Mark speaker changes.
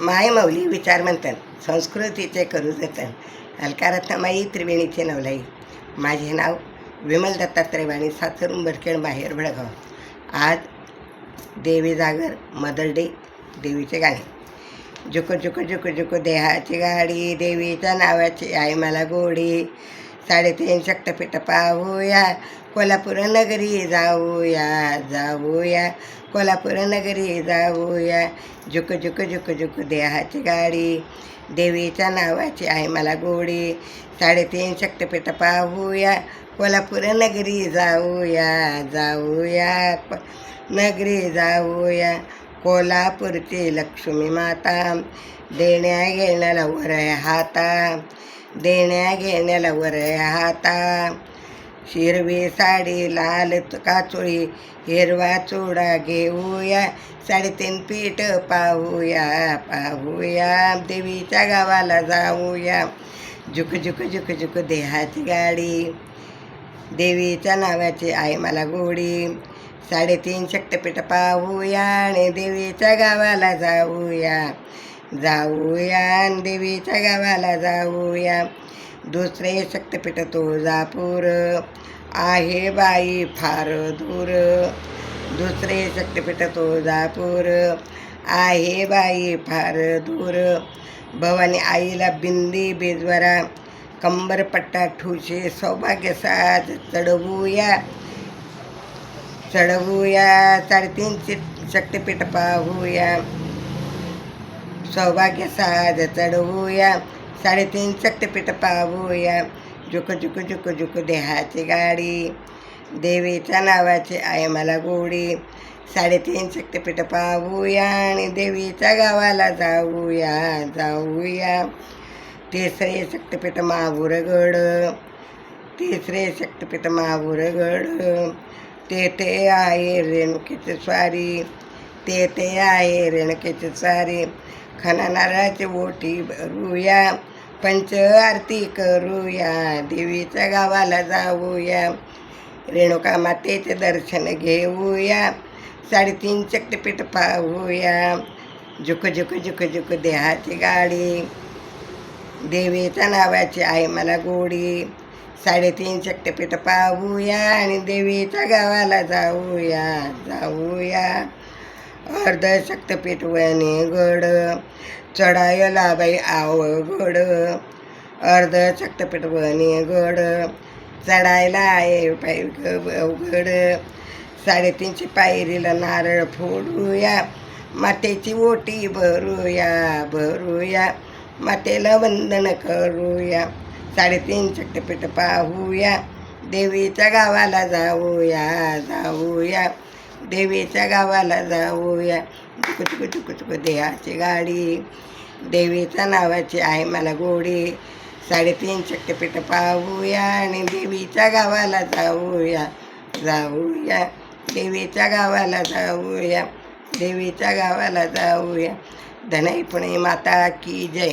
Speaker 1: मायमौली विचार म्हणतात संस्कृतीचे करू जतन. अलकारत्नमाई त्रिवेणीचे नवलाई. माझे नाव विमल दत्तात्रेवाणी वाणी सासर बाहेर भडगाव. आज देवी जागर मदर डे देवीचे गाणे. जुको जुको जुको जुको देहाची गाडी देवीच्या नावाची आई मला गोडी. साडेतीन शक्तपीठ पाहूया कोल्हापूर नगरी जाऊया जाऊया. कोल्हापूर नगरी जाऊया. झुक झुक झुक झुक देहाची गाडी. देवीच्या नावाची आहे मला गोडी. साडेतीन शक्तपीठ पाहूया. कोल्हापूर नगरी जाऊया जाऊया. नगरी जाऊया. कोल्हापूरची लक्ष्मी माता. देण्या घेण्याला वर हाता. देण्या घेण्याला वर हाता. शिरवी साडी लाल काचोळी हिरवा चुडा घेऊया. साडेतीन पीठ पाहूया पाहूया. देवीच्या गावाला जाऊया. झुक झुक झुक झुक देहाची गाडी. देवीच्या नावाची आहे मला गोडी. साडेतीन शक्तपीठ पाहूया आणि देवीच्या गावाला जाऊया. जाऊया आणि देवीच्या गावाला जाऊया. दुसरे शक्तपीठ तुळजापूर आहे बाई फार दूर. दुसरे शक्तपीठ तुळजापूर आहे बाई फार दूर. भवानी आईला बिंदी बेजवरा. कंबरपट्टा ठुशे सौभाग्य साज चढवूया. चढवूया. साडेतीनचे शक्तपीठ पाहूया. सौभाग्य साज चढवूया. साडेतीन चट्टपीठ पाहूया जुक जुक जुक जुक देहाची गाडी. देवीच्या नावाची आहे मला गोडी. साडेतीन शक्तिपीठ पाहूया आणि देवीच्या गावाला जाऊया जाऊया तिसरे शक्तपीठ महाबुरगड तिसरे शक्तपीठ महाबुरगड तेथे आहे रेणुकीची स्वारी. तेथे आहे रेणुकीची स्वारी. खना ओटी भरूया. पंच आरती करूया. देवीच्या गावाला जाऊया. रेणुका मातेचे दर्शन घेऊया. साडेतीन चक्रपीठ पाहूया. झुक झुक झुक झुक देहाची गाडी. देवीच्या नावाची आहे मला गोडी. साडेतीन शक्तिपीठ पाहूया आणि देवीच्या गावाला जाऊया. जाऊया. अर्ध शक्तिपीठ वणीगड चढायला बाई आवगड अर्ध शक्तिपीठ गड. चढायला आहे पाय अवघड. साडेतीनशे पायरीला नारळ फोडूया. मातेची ओटी भरूया भरूया. मातेला वंदन करूया. साडेतीन शक्तपीठ पाहूया. देवीच्या गावाला जाऊया जाऊया. देवीच्या गावाला जाऊया. कुचुक चुक चुक देहाची गाडी. देवीच्या नावाची आहे मला गोडी. साडेतीन शक्तपीठ पाहूया आणि देवीच्या गावाला जाऊया. जाऊया. देवीच्या गावाला जाऊया. देवीच्या गावाला जाऊया. धनई पुणे माता की जय.